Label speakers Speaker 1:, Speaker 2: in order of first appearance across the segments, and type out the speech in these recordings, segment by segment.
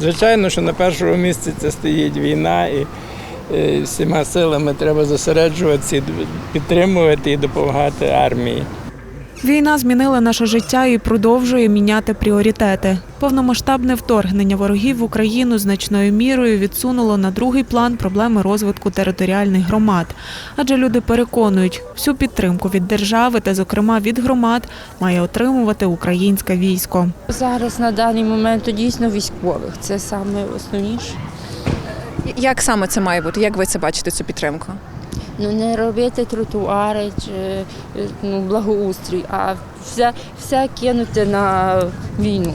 Speaker 1: Звичайно, що на першому місці це стоїть війна, і е, всіма силами треба зосереджуватися, підтримувати і допомагати армії.
Speaker 2: Війна змінила наше життя і продовжує міняти пріоритети. Повномасштабне вторгнення ворогів в Україну значною мірою відсунуло на другий план проблеми розвитку територіальних громад. Адже люди переконують, всю підтримку від держави та, зокрема, від громад має отримувати українське військо.
Speaker 3: Зараз на даний момент дійсно військових. Це саме основніше.
Speaker 4: Як саме це має бути? Як ви це бачите, цю підтримку?
Speaker 3: Ну не робити тротуари чи е, ну, благоустрій, а все, все кинути на війну.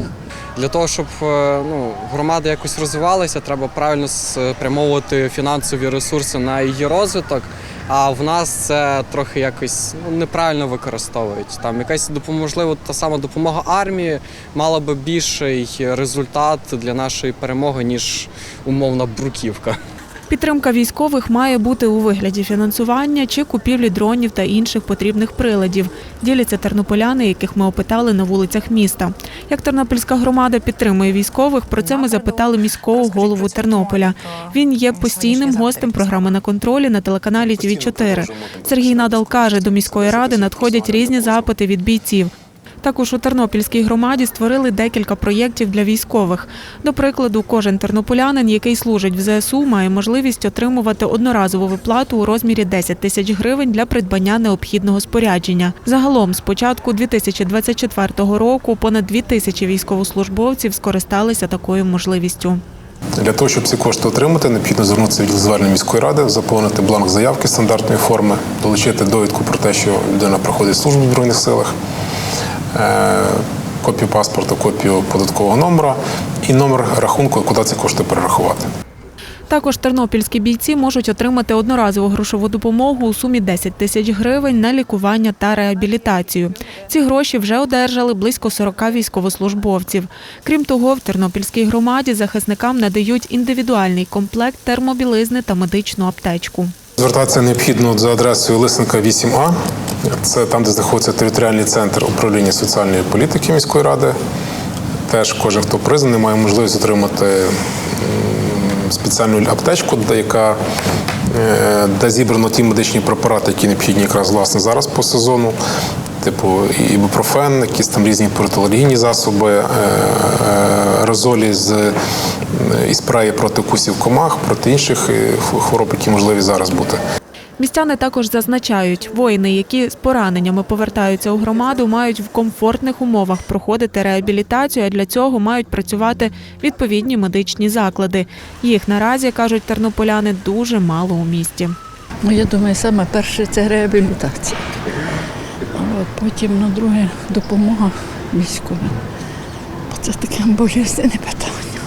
Speaker 5: Для того, щоб е, ну, громада якось розвивалася, треба правильно спрямовувати фінансові ресурси на її розвиток. А в нас це трохи якось ну, неправильно використовують. Там якась допом- можливо, та сама допомога армії мала би більший результат для нашої перемоги, ніж умовна бруківка.
Speaker 2: Підтримка військових має бути у вигляді фінансування чи купівлі дронів та інших потрібних приладів. Діляться тернополяни, яких ми опитали на вулицях міста. Як тернопільська громада підтримує військових, про це ми запитали міського голову Тернополя. Він є постійним гостем програми на контролі на телеканалі ТВ 4 Сергій Надал каже, до міської ради надходять різні запити від бійців. Також у Тернопільській громаді створили декілька проєктів для військових. До прикладу, кожен тернополянин, який служить в ЗСУ, має можливість отримувати одноразову виплату у розмірі 10 тисяч гривень для придбання необхідного спорядження. Загалом, з початку 2024 року, понад 2 тисячі військовослужбовців скористалися такою можливістю.
Speaker 6: Для того, щоб ці кошти отримати, необхідно звернутися в звернення міської ради, заповнити бланк заявки стандартної форми, долучити довідку про те, що людина проходить службу в Збройних силах, копію паспорта, копію податкового номера і номер рахунку, куди ці кошти перерахувати.
Speaker 2: Також тернопільські бійці можуть отримати одноразову грошову допомогу у сумі 10 тисяч гривень на лікування та реабілітацію. Ці гроші вже одержали близько 40 військовослужбовців. Крім того, в тернопільській громаді захисникам надають індивідуальний комплект термобілизни та медичну аптечку.
Speaker 6: Звертатися необхідно за адресою Лисенка 8А. Це там, де знаходиться територіальний центр управління соціальної політики міської ради. Теж кожен, хто призваний, має можливість отримати спеціальну аптечку, яка е, де зібрано ті медичні препарати, які необхідні якраз власне зараз по сезону. Типу ібупрофен, якісь там різні протиалергійні засоби, е, е, аерозолі з е, і спреї проти укусів комах, проти інших хвороб, які можливі зараз бути.
Speaker 2: Містяни також зазначають, воїни, які з пораненнями повертаються у громаду, мають в комфортних умовах проходити реабілітацію, а для цього мають працювати відповідні медичні заклади. Їх наразі кажуть тернополяни дуже мало у місті.
Speaker 7: Ну, я думаю, саме перше це реабілітація. От, потім, ну, друге, допомога військовим. Це таке болісне питання.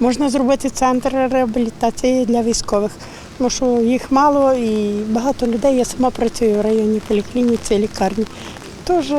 Speaker 8: Можна зробити центр реабілітації для військових, тому що їх мало і багато людей. Я сама працюю в районній поліклініці, лікарні. Теж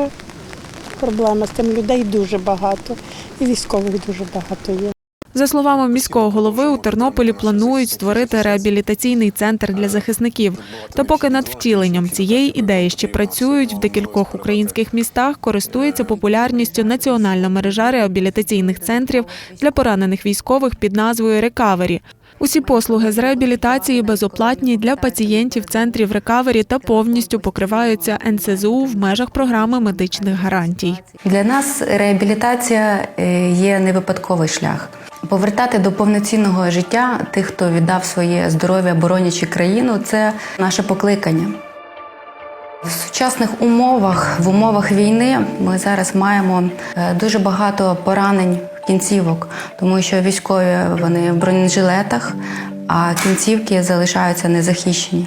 Speaker 8: проблема з тим людей дуже багато, і військових дуже багато є.
Speaker 2: За словами міського голови, у Тернополі планують створити реабілітаційний центр для захисників. Та поки над втіленням цієї ідеї ще працюють в декількох українських містах, користується популярністю національна мережа реабілітаційних центрів для поранених військових під назвою Рекавері. Усі послуги з реабілітації безоплатні для пацієнтів центрів рекавері та повністю покриваються НСЗУ в межах програми медичних гарантій.
Speaker 9: Для нас реабілітація е, є не випадковий шлях. Повертати до повноцінного життя тих, хто віддав своє здоров'я, боронячи країну, це наше покликання. В сучасних умовах, в умовах війни, ми зараз маємо е, дуже багато поранень кінцівок, тому що військові вони в бронежилетах, а кінцівки залишаються незахищені.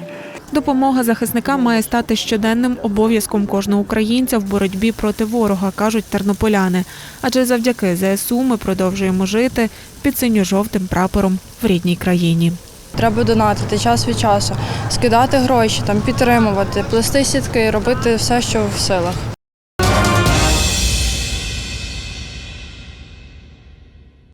Speaker 2: Допомога захисникам має стати щоденним обов'язком кожного українця в боротьбі проти ворога, кажуть тернополяни. Адже завдяки ЗСУ ми продовжуємо жити під синьо-жовтим прапором в рідній країні.
Speaker 10: Треба донатити час від часу, скидати гроші, там підтримувати, плести сітки, робити все, що в силах.